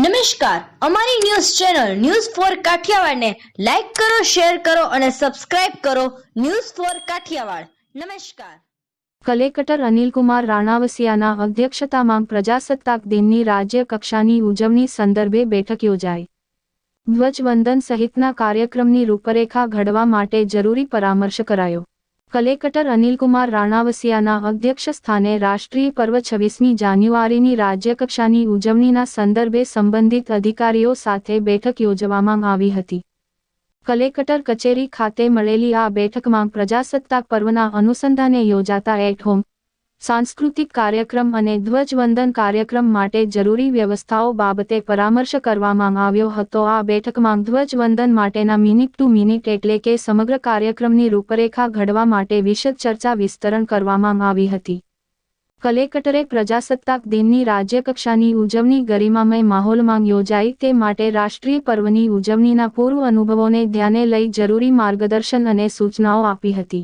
નમસ્કાર. અમારી news channel news four કાઠિયાવાડને લાઈક કરો, શેર કરો અને સબસ્ક્રાઇબ કરો ન્યૂઝ ફોર કાઠિયાવાડ. નમસ્કાર. કલેક્ટર અનિલકુમાર રાણાવસિયાના અધ્યક્ષતામાં પ્રજાસત્તાક દિનની રાજ્ય કક્ષાની ઉજવણી સંદર્ભે બેઠક યોજાઈ. ધ્વજવંદન સહિતના કાર્યક્રમની રૂપરેખા ઘડવા માટે જરૂરી પરામર્શ કરાયો. કલેક્ટર અનિલકુમાર રાણાવસિયાના અધ્યક્ષ સ્થાને રાષ્ટ્રીય પર્વ છવ્વીસમી જાન્યુઆરીની રાજ્યકક્ષાની ઉજવણીના સંદર્ભે સંબંધિત અધિકારીઓ સાથે બેઠક યોજવામાં આવી હતી. કલેક્ટર કચેરી ખાતે મળેલી આ બેઠકમાં પ્રજાસત્તાક પર્વના અનુસંધાને યોજાતા એટ હોમ સાંસ્કૃતિક કાર્યક્રમ અને ધ્વજવંદન કાર્યક્રમ માટે જરૂરી વ્યવસ્થાઓ બાબતે પરામર્શ કરવામાં આવ્યો હતો. આ બેઠકમાં ધ્વજવંદન માટેના મિનિટ ટુ મિનિટ એટલે કે સમગ્ર કાર્યક્રમની રૂપરેખા ઘડવા માટે વિશદ ચર્ચા વિસ્તરણ કરવામાં આવી હતી. કલેક્ટરે પ્રજાસત્તાક દિનની રાજ્યકક્ષાની ઉજવણી ગરિમામય માહોલમાં યોજાઈ તે માટે રાષ્ટ્રીય પર્વની ઉજવણીના પૂર્વ અનુભવોને ધ્યાને લઈ જરૂરી માર્ગદર્શન અને સૂચનાઓ આપી હતી.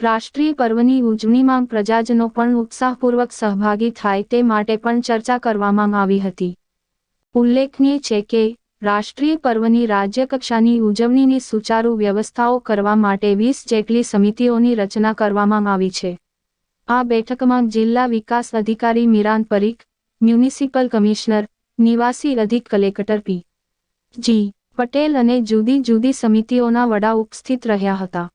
રાષ્ટ્રીય પર્વની ઉજવણીમાં પ્રજાજનો પણ ઉત્સાહપૂર્વક સહભાગી થાય તે માટે પણ ચર્ચા કરવામાં આવી હતી. ઉલ્લેખનીય છે કે, રાષ્ટ્રીય પર્વની રાજ્યકક્ષાની ઉજવણીની સુચારુ વ્યવસ્થાઓ કરવા માટે વીસ જેટલી સમિતિઓની રચના કરવામાં આવી છે. આ બેઠકમાં જિલ્લા વિકાસ અધિકારી મિરાન પરીખ, મ્યુનિસિપલ કમિશનર, નિવાસી અધિક કલેક્ટર પી. જી. પટેલ અને જુદી જુદી સમિતિઓના વડા ઉપસ્થિત રહ્યા હતા.